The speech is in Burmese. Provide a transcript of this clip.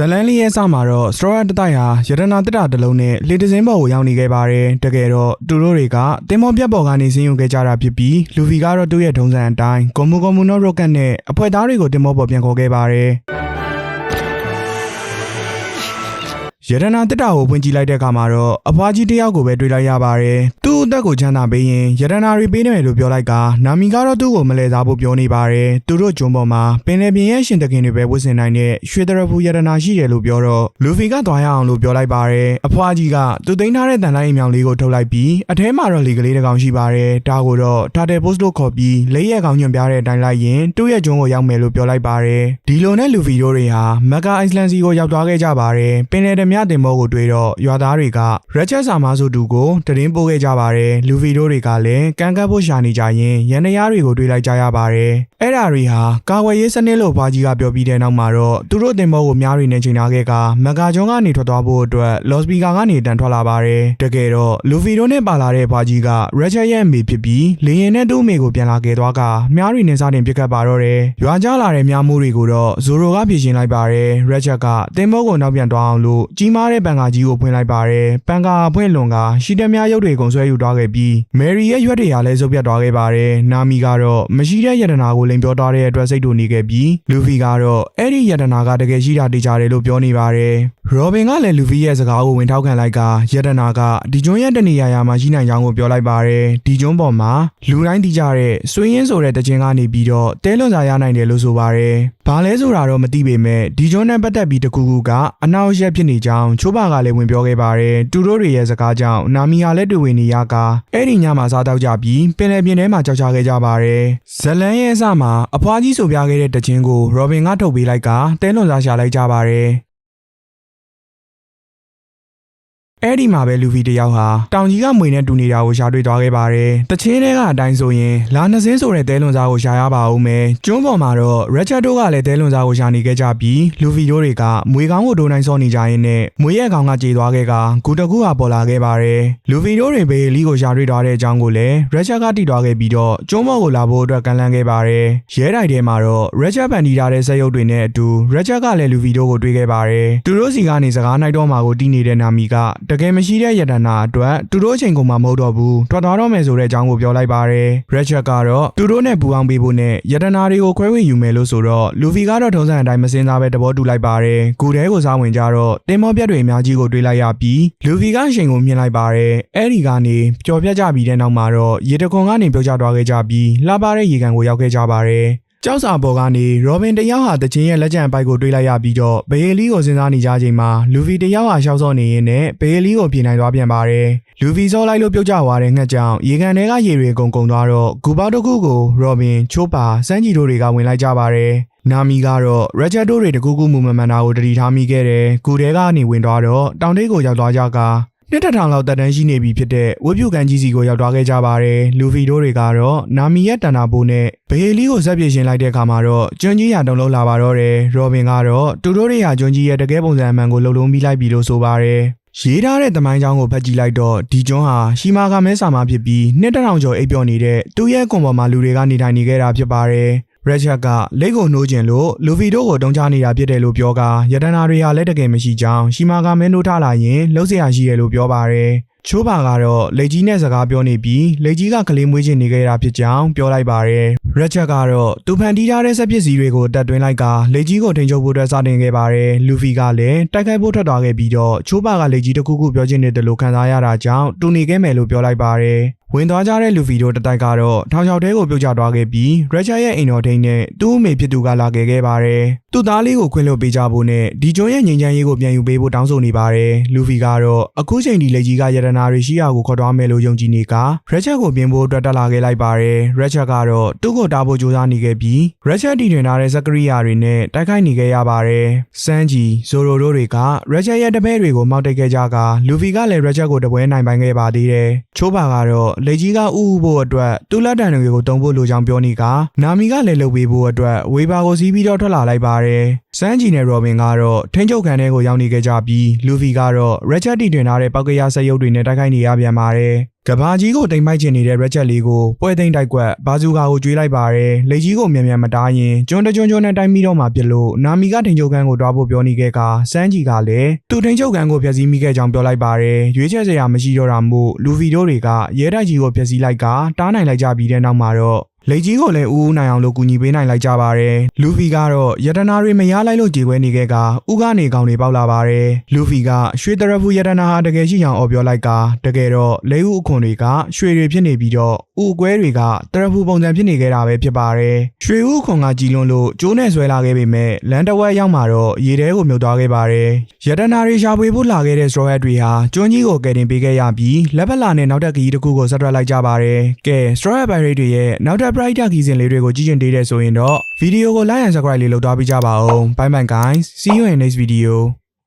ဇလန်လီရဲ့စမှာတော့စတောရတတိုက်ဟာရတနာတစ်တာတစ်လုံးနဲ့လေတစင်းပေါ်ကိုရောက်နေခဲ့ပါတယ်တကယ်တော့သူတို့တွေကတင်မောပြတ်ပေါ်ကနေဆင်းယူခဲ့ကြတာဖြစ်ပြီးလူဖီကတော့သူ့ရဲ့ထုံးစံအတိုင်းကွန်မူကွန်မူနိုရော့ကတ်နဲ့အဖွဲသားတွေကိုတင်မောပေါ်ပြန်ခေါ်ခဲ့ပါတယ် ရတနာတက်တာကိုဖွင့်ကြည့်လိုက်တဲ့အခါမှာတော့အဖွားကြီးတစ်ယောက်ကိုပဲတွေ့လိုက်ရပါတယ်။သူ့အသက်ကိုချမ်းသာပေးရင်ရတနာတွေပေးနေမယ်လို့ပြောလိုက်ကနာမီကတော့သူ့ကိုမလဲစားဖို့ပြောနေပါတယ်။သူတို့ဂျွန်ပေါ်မှာပင်လယ်ပြင်ရဲ့ရှင်တခင်တွေပဲဝတ်ဆင်နိုင်တဲ့ရွှေတရဖူရတနာရှိတယ်လို့ပြောတော့လူဖီကသွားရအောင်လို့ပြောလိုက်ပါတယ်။အဖွားကြီးကသူသိမ်းထားတဲ့တန်လိုက်အမြောင်လေးကိုထုတ်လိုက်ပြီးအထဲမှာတော့လေကလေးတစ်ကောင်ရှိပါတယ်။ဒါကိုတော့တာတယ်ပို့စ်လို့ခေါ်ပြီးလေးရဲ့ကောင်ညွန့်ပြတဲ့အတိုင်းလိုက်ရင်သူ့ရဲ့ဂျွန်ကိုရောက်မယ်လို့ပြောလိုက်ပါတယ်။ဒီလိုနဲ့လူဖီတို့တွေဟာမက်ဂါအိုက်စလန်စီကိုရောက်သွားခဲ့ကြပါတယ်။ပင်လယ်ဓမြတင်မောကိုတွေ့တော့ရွာသားတွေကရက်ချက်ဆာမာဆိုတူကိုတရင်ပို့ခဲ့ကြပါတယ်။လူဖီတို့တွေကလည်းကန့်ကတ်ဖို့ရှာနေကြရင်ရန်တရားတွေကိုတွေ့လိုက်ကြရပါတယ်။အဲ့ဓာတွေဟာကာဝယ်ရေးစနစ်လို့ဘာကြီးကပြောပြီးတဲ့နောက်မှာတော့သူတို့တင်မောကိုများတွေနဲ့ချိန်ထားခဲ့ကမက်ဂါဂျွန်ကနေထွက်သွားဖို့အတွက်လော့စပီကာကနေတန်ထွက်လာပါတယ်။တကယ်တော့လူဖီတို့နဲ့ပါလာတဲ့ဘာကြီးကရက်ချက်ရဲ့အမေဖြစ်ပြီးလေရင်နဲ့သူ့အမေကိုပြန်လာခဲ့သွားကမြားတွေနဲ့စတင်ပြစ်ခတ်ပါတော့တယ်။ရွာကြလာတဲ့မြားမိုးတွေကိုတော့ဇိုရိုကပြင်ရှင်းလိုက်ပါတယ်။ရက်ချက်ကတင်မောကိုနောက်ပြန်သွားအောင်လို့ကြီးမားတဲ့ပန်ကာကြီးကိုဖွင့်လိုက်ပါတယ်။ပန်ကာဖွင့်လွန်ကရှီတက်များရုပ်တွေကုံဆွဲယူသွားခဲ့ပြီးမယ်ရီရဲ့ရွက်တွေကလည်းစုပ်ပြတ်သွားခဲ့ပါတယ်။နာမီကတော့မရှိတဲ့ယတနာကိုလိန်ပြောသွားတဲ့အတွက်စိတ်တူနေခဲ့ပြီးလူဖီကတော့အဲ့ဒီယတနာကတကယ်ရှိတာတေချာတယ်လို့ပြောနေပါတယ်။ရောဘင်ကလည်းလူဖီရဲ့စကားကိုဝင်ထောက်ခံလိုက်ကယတနာကဒီကျွန်းရဲ့တနေရာရာမှာရှိနိုင်ကြောင်းကိုပြောလိုက်ပါတယ်။ဒီကျွန်းပေါ်မှာလူတိုင်းသိကြတဲ့ဆွေးရင်းဆိုတဲ့တခြင်းကနေပြီးတော့တဲလွန်စာရနိုင်တယ်လို့ဆိုပါတယ်။ဘာလဲဆိုတာတော့မသိပေမဲ့ဒီကျွန်းနဲ့ပတ်သက်ပြီးတကူကူကအနောက်ရက်ဖြစ်နေကြောင်းချိုးပါကလည်းဝင်ပြောခဲ့ပါတယ်။တူတို့တွေရဲ့စကားကြောင့်နာမီဟာလည်းတွေ့ဝင်နေရကအဲ့ဒီညမှာစားတော့ကြပြီးပင်လယ်ပြင်ထဲမှာကြောက်ကြခဲ့ကြပါတယ်။ဇလန်ရဲ့အစမှာအဖွားကြီးဆိုပြခဲ့တဲ့တခြင်းကိုရောဘင်ကထုတ်ပေးလိုက်ကတဲလွန်စာရှာလိုက်ကြပါတယ်။ အဲ့ဒီမှာပဲလူဗီတယောက်ဟာတောင်ကြီးကမွေနဲ့တူနေတာကိုရှာတွေ့သွားခဲ့ပါတယ်။တချင်းတွေကအတိုင်းဆိုရင်လာနှစင်းဆိုတဲ့တဲလွန်စားကိုရှာရပါဦးမယ်။ကျွန်းပေါ်မှာတော့ရက်ချက်တို့ကလည်းတဲလွန်စားကိုရှာနေခဲ့ကြပြီးလူဗီတို့တွေကမွေကောင်းကိုဒိုးနိုင်စောနေကြရင်းနဲ့မွေရဲ့ကောင်ကကြေသွားခဲ့ကဂူတကူဟာပေါ်လာခဲ့ပါတယ်။လူဗီတို့တွေဘေးလီကိုရှာတွေ့သွားတဲ့အကြောင်းကိုလည်းရက်ချက်ကတိသွားခဲ့ပြီးတော့ကျွန်းပေါ်ကိုလာဖို့အတွက်ကန့်လန့်ခဲ့ပါတယ်။ရဲတိုက်ထဲမှာတော့ရက်ချက်ပန်တီထားတဲ့စက်ရုပ်တွေနဲ့အတူရက်ချက်ကလည်းလူဗီတို့ကိုတွေ့ခဲ့ပါတယ်။သူတို့စီကနေစကားနိုင်တော့မှာကိုတီးနေတဲ့နာမီကတကယ်မရှိတဲ့ယတနာအတွက်သူတို့အချိန်ကုန်မှမဟုတ်တော့ဘူးထွက်သွားတော့မယ်ဆိုတဲ့အကြောင်းကိုပြောလိုက်ပါတယ်။ Red Jack ကတော့သူတို့နဲ့ပူအောင်ပေးဖို့နဲ့ယတနာတွေကိုခွဲဝေယူမယ်လို့ဆိုတော့လူဖီကတော့ထုံးစံအတိုင်းမစင်စားပဲတဘောတူလိုက်ပါတယ်။ဂူထဲကိုစားဝင်ကြတော့တင်မောပြတ်တွေအများကြီးကိုတွေးလိုက်ရပြီးလူဖီကအချိန်ကိုမြင်လိုက်ပါတယ်။အဲ့ဒီကနေပျော်ပြတ်ကြပြီးတဲ့နောက်မှာတော့ရေတခွန်ကနေပြုတ်ကျသွားခဲ့ကြပြီးလှပတဲ့ရေကန်ကိုရောက်ခဲ့ကြပါတယ်။ ကျောက်စာပေါ်ကနေရောဘင်တယောက်ဟာတချင်းရဲ့လက်ကျန်ပိုက်ကိုတွေးလိုက်ရပြီးတော့ဘေးလီကိုစဉ်းစားနေကြချိန်မှာလူဖီတယောက်ဟာရှောက်စော့နေရင်းနဲ့ဘေးလီကိုပြင်နိုင်သွားပြန်ပါတယ်။လူဖီစောလိုက်လို့ပြုတ်ကျသွားတဲ့ငှက်ကြောင်ရေကန်ထဲကရေတွေအကုန်ကုန်သွားတော့ဂူပေါတစ်ခုကိုရောဘင်ချိုးပါစန်းကြီးတို့တွေကဝင်လိုက်ကြပါတယ်။နာမီကတော့ရက်ချက်တို့တွေတကူကူမူမမှန်တာကိုတတိထားမိခဲ့တယ်။ဂူထဲကနေဝင်သွားတော့တောင်ထိပ်ကိုရောက်သွားကြက နှစ်တစ်ထောင်လောက်တက်တန်းရှိနေပြီဖြစ်တဲ့ဝက်ပြုတ်ကန်ကြီးစီကိုရောက်သွားခဲ့ကြပါတယ်။လူဖီတို့တွေကတော့နာမီရဲ့တန်တာဘိုးနဲ့ဘေလီကိုဇက်ပြေရှင်လိုက်တဲ့အခါမှာတော့ကျွန်းကြီးရာတုံလုံးလာပါတော့တယ်။ရောဘင်ကတော့သူတို့တွေဟာကျွန်းကြီးရဲ့တကယ်ပုံစံအမှန်ကိုလှုပ်လုံးပြီးလိုက်ပြီလို့ဆိုပါတယ်။ရေးထားတဲ့သမိုင်းကြောင်းကိုဖတ်ကြည့်လိုက်တော့ဒီကျွန်းဟာရှီမာကမဲဆာမဖြစ်ပြီးနှစ်တစ်ထောင်ကျော်အိပ်ပျော်နေတဲ့သူ့ရဲ့ကွန်ပေါ်မှာလူတွေကနေထိုင်နေခဲ့တာဖြစ်ပါတယ်။ Red Jack ကလက်ကိုနှိုးကျင်လို့လူဗီတို့ကိုတုံးချနေတာဖြစ်တယ်လို့ပြောကယတနာတွေဟာလက်တကယ်မရှိကြောင်းရှီမာကမင်းတို့ထားလာရင်လှုပ်เสียရရှိတယ်လို့ပြောပါတယ်ချိုးပါကတော့လက်ကြီးနဲ့စကားပြောနေပြီးလက်ကြီးကကလေးမွေးချင်နေခဲ့တာဖြစ်ကြောင်းပြောလိုက်ပါတယ်။ရက်ချက်ကတော့သူဖန်တီးထားတဲ့စက်ပစ္စည်းတွေကိုတက်သွင်းလိုက်ကလက်ကြီးကိုထိန်ချုပ်ဖို့အတွက်စတင်ခဲ့ပါတယ်။လူဖီကလည်းတိုက်ခိုက်ဖို့ထွက်သွားခဲ့ပြီးတော့ချိုးပါကလက်ကြီးတစ်ခုခုပြောချင်တယ်လို့ခံစားရတာကြောင့်တူနေခဲ့မယ်လို့ပြောလိုက်ပါတယ်။ ဝင်သွားကြတဲ့လူဖီတို့တတိုက်ကတော့ထောင်ချောက်တဲကိုပြုတ်ကျသွားခဲ့ပြီးရက်ချက်ရဲ့အိမ်တော်ထိန်နဲ့သူ့အမေဖြစ်သူကလာခဲ့ခဲ့ပါတယ်။သူ့သားလေးကိုခွင့်လွှတ်ပေးကြဖို့နဲ့ဒီကျွန်းရဲ့ငြိမ်းချမ်းရေးကိုပြန်ယူပေးဖို့တောင်းဆိုနေပါတယ်။လူဖီကတော့အခုချိန်ဒီလက်ကြီးကယတနာတွေရှိရာကိုခေါ်သွားမယ်လို့ယုံကြည်နေကရက်ချက်ကိုပြင်ဖို့အတွက်တက်လာခဲ့လိုက်ပါတယ်။ရက်ချက်ကတော့သူ့ကိုတားဖို့ကြိုးစားနေခဲ့ပြီးရက်ချက်တီထွင်ထားတဲ့စကရိယာတွေနဲ့တိုက်ခိုက်နေခဲ့ရပါတယ်။စန်းဂျီဇိုရိုတို့တွေကရက်ချက်ရဲ့တပည့်တွေကိုမောက်တိတ်ခဲ့ကြကလူဖီကလည်းရက်ချက်ကိုတပွဲနိုင်ပိုင်ခဲ့ပါသေးတယ်။ချိုးပါကတော့လက်ကြီးကဥဥဖို့အတွက်တူလက်တန်တွေကိုတုံဖို့လိုချောင်းပြောနေကနာမီကလည်းလှုပ်ပေးဖို့အတွက်ဝေဘာကိုစီးပြီးတော့ထွက်လာလိုက်ပါတယ်။ စန်းဂျီနဲ့ရော်ဘင်ကတော့ထိန်းချုပ်ခံတဲ့ကိုရောက်နေခဲ့ကြပြီးလူဖီကတော့ရက်ချက်တီတွင်ထားတဲ့ပောက်ကရဆက်ရုပ်တွေနဲ့တိုက်ခိုက်နေရပြန်ပါတယ်ကဘာကြီးကိုတိမ်ပိုက်ချင်နေတဲ့ရက်ချက်လေးကိုပွဲသိမ်းတိုက်ကွက်ဘာဇူကာကိုကျွေးလိုက်ပါတယ်လေကြီးကိုမြန်မြန်မတားရင်ကျွန်းတကျွန်းကျွန်းနဲ့တိုက်မိတော့မှပြလို့နာမီကထိန်းချုပ်ခံကိုတွားဖို့ပြောနေခဲ့ကစန်းဂျီကလည်းသူထိန်းချုပ်ခံကိုဖျက်ဆီးမိခဲ့ကြောင်းပြောလိုက်ပါတယ်ရွေးချယ်စရာမရှိတော့တာမို့လူဖီတို့တွေကရဲတိုက်ကြီးကိုဖျက်ဆီးလိုက်ကတားနိုင်လိုက်ကြပြီးတဲ့နောက်မှာတော့ လက်ကြီးကိုလည်းဦးဦးနိုင်အောင်လို့ကူညီပေးနိုင်လိုက်ကြပါတယ်။လူဖီကတော့ယတနာတွေမရလိုက်လို့ကြေခွဲနေခဲ့ကဥကနေကောင်တွေပေါက်လာပါတယ်။လူဖီကရွှေတရဖူယတနာဟာတကယ်ရှိအောင်အော်ပြောလိုက်ကတကယ်တော့လဲဦးအခွန်တွေကရွှေတွေဖြစ်နေပြီးတော့ဥအကွဲတွေကတရဖူပုံစံဖြစ်နေခဲ့တာပဲဖြစ်ပါတယ်။ရွှေဦးအခွန်ကကြည်လွန်လို့ကျိုးနဲ့ဆွဲလာခဲ့ပေမဲ့လန်တဝက်ရောက်မှာတော့ရေထဲကိုမြုပ်သွားခဲ့ပါတယ်။ယတနာတွေရှာဖွေဖို့လာခဲ့တဲ့ straw hat တွေဟာကျွန်းကြီးကိုကယ်တင်ပေးခဲ့ရပြီးလက်ဖက်လာနဲ့နောက်ထပ်ခရီးတစ်ခုကိုဆက်တွက်လိုက်ကြပါတယ်။ကဲ straw hat pirate တွေရဲ့နောက်ထပ် bright ခီးစဉ်လေးတွေကိုကြည့်ကျင်သေးတယ်ဆိုရင်တော့ဗီဒီယိုကို like and subscribe လေးလုပ်သွားပေးကြပါဦး bye bye guys see you in next video